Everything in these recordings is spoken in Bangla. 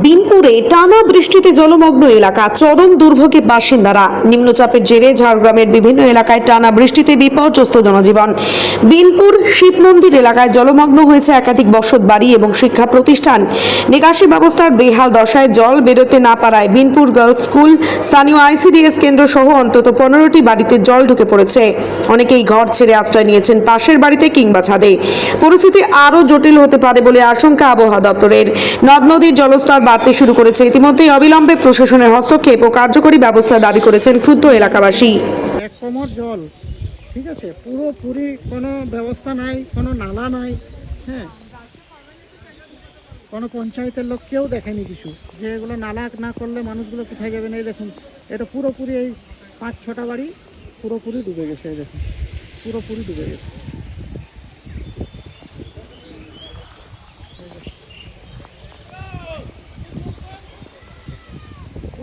বিনপুরে টানা বৃষ্টিতে জলমগ্ন এলাকা। চরম দুর্ভোগে বাসিন্দারা। নিম্নচাপের জেরে ঝাড়গ্রামের বিভিন্ন এলাকায় টানা বৃষ্টিতে বিপর্যস্ত জনজীবন। বিনপুর শিব মন্দির এলাকায় জলমগ্ন হয়েছে একাধিক বসত বাড়ি এবং শিক্ষা প্রতিষ্ঠান। নিকাশি ব্যবস্থার বেহাল দশায় জল বেরোতে না পারায় বিনপুর গার্লস স্কুল, স্থানীয় আইসিডিএস কেন্দ্র সহ অন্তত পনেরোটি বাড়িতে জল ঢুকে পড়েছে। অনেকেই ঘর ছেড়ে আশ্রয় নিয়েছেন পাশের বাড়িতে কিংবা ছাদে। পরিস্থিতি আরও জটিল হতে পারে বলে আশঙ্কা আবহাওয়া দপ্তরের। নদ নদীর জলস্তর বাড়তে শুরু করেছে। ইতিমধ্যেই অবিলম্বে প্রশাসনের হস্তক্ষেপ ও কার্যকরী ব্যবস্থা দাবি করেছেন ক্ষুব্ধ এলাকাবাসী। এক কোমর জল, ঠিক আছে? পুরোপুরি কোনো ব্যবস্থা নাই, কোনো নালা নাই হ্যাঁ? কোনো পঞ্চায়েতের লোক কেউ দেখেনি কিছু। যে এগুলো নালা না করলে মানুষগুলো কোথায় যাবে? না দেখুন, এটা পুরোপুরি এই পাঁচ ছটা বাড়ি পুরোপুরি ডুবে গেছে দেখুন। পুরোপুরি ডুবে গেছে।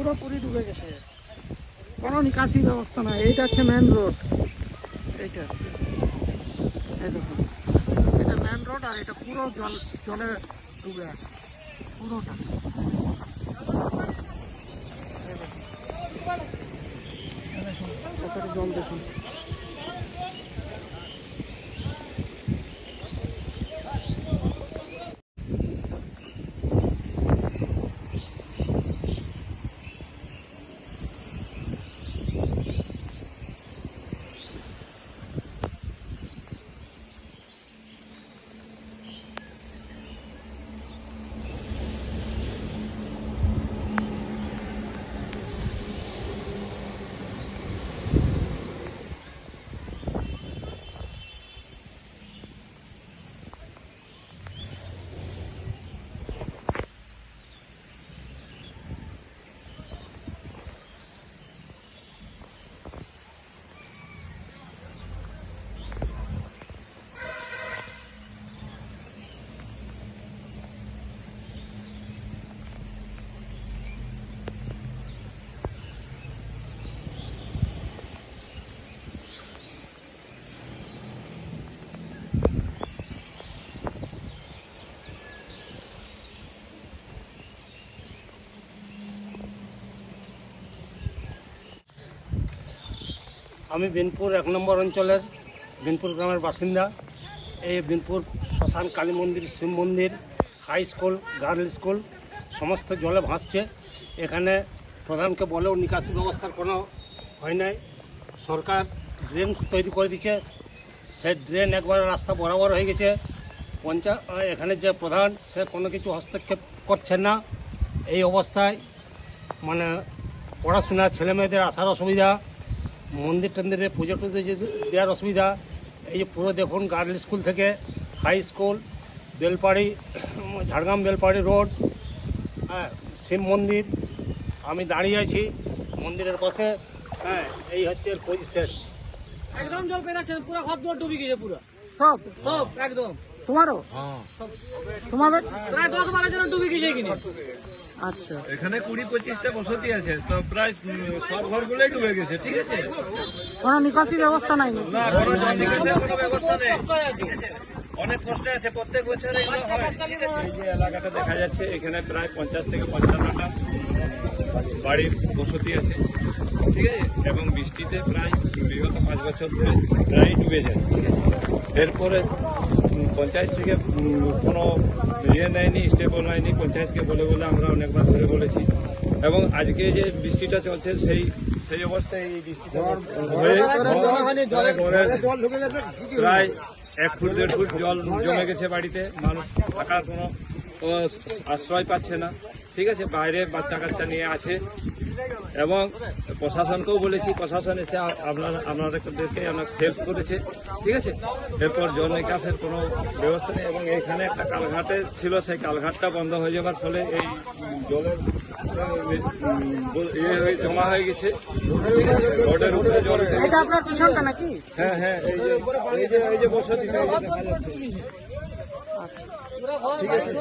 পুরোপুরি ডুবে গেছে। কোনো নিকাশি ব্যবস্থা নাই। এইটা হচ্ছে মেন রোড এইটা। এই দেখুন। এটা মেন রোড আর এটা পুরো জল, জলে ডুবে আছে। পুরোটা। জল দেখুন। আমি বিনপুর এক নম্বর অঞ্চলের, বিনপুর গ্রামের বাসিন্দা। এই বিনপুর শ্মশান কালী মন্দির, শিব মন্দির, হাই স্কুল, গার্ল স্কুল, সমস্ত জলে ভাসছে। এখানে প্রধানকে বলেও নিকাশি ব্যবস্থার কোনো হয় নাই। সরকার ড্রেন তৈরি করে দিচ্ছে। সে ড্রেন একবার রাস্তা বরাবর হয়ে গেছে। পঞ্চায়েত এখানে যে প্রধান, সে কোনো কিছু হস্তক্ষেপ করছে না। এই অবস্থায় মানে পড়াশোনার ছেলে মেয়েদের আসার অসুবিধা। মন্দির টন্দিরে পুজো টুজো যে দেওয়ার অসুবিধা এই যে পুরো দেখুন গার্ল স্কুল থেকে high school Belpari Jhargram Belpari road হ্যাঁ শিব মন্দির আমি দাঁড়িয়ে আছি মন্দিরের পাশে হ্যাঁ এই হচ্ছে এর পজিশন একদম জল পেরাচ্ছে পুরো ঘর দুয়ার ডুবে গেছে পুরো। সব? সব একদম। তোমারও? তোমাদের? প্রায় দশ বারো জন ডুবে গেছে কিনে? আচ্ছা। এখানে কুড়ি পঁচিশটা বসতি আছে তো প্রায় সব ঘরগুলোই ডুবে গেছে ঠিক আছে? কোনো নিকাশি ব্যবস্থা নাই না কোনো নেই। অনেক কষ্ট আছে প্রত্যেক বছর এগুলো হয়। এই যে এলাকাটা দেখা যাচ্ছে এখানে প্রায় পঞ্চাশ থেকে পঞ্চান্নটা বাড়ির বসতি আছে ঠিক আছে? এবং বৃষ্টিতে প্রায় বিগত পাঁচ বছর ধরে প্রায় ডুবে যায় ঠিক আছে? এরপরে পঞ্চায়েত থেকে কোনো ইয়ে নেয়নি স্টেপও নেয়নি পঞ্চায়েতকে বলে বলে আমরা অনেকবার ধরে বলেছি। এবং আজকে যে বৃষ্টিটা চলছে সেই সেই অবস্থায় এই বৃষ্টিটা প্রায় এক ফুট দেড় ফুট জল জমে গেছে বাড়িতে মানুষ থাকার কোনো আশ্রয় পাচ্ছে না। ঠিক আছে বাইরে বাচ্চা কাচ্চা নিয়ে আছে। এবং প্রশাসনকেও বলেছি প্রশাসন এসে আপনারা আপনাদেরকে অনেক হেল্প করেছে ঠিক আছে? এরপর জল নিকাশের কোনো ব্যবস্থা নেই এবং এখানে একটা কালঘাটে ছিল সেই কালঘাটটা বন্ধ হয়ে যাওয়ার ফলে এই জলের ইয়ে হয়ে জমা হয়ে গেছে। ঠিক আছে রোডের উপরে জল উঠে এটা আপনার পিছনটা নাকি? হ্যাঁ হ্যাঁ এই যে এই বসতি যাচ্ছে ঠিক আছে?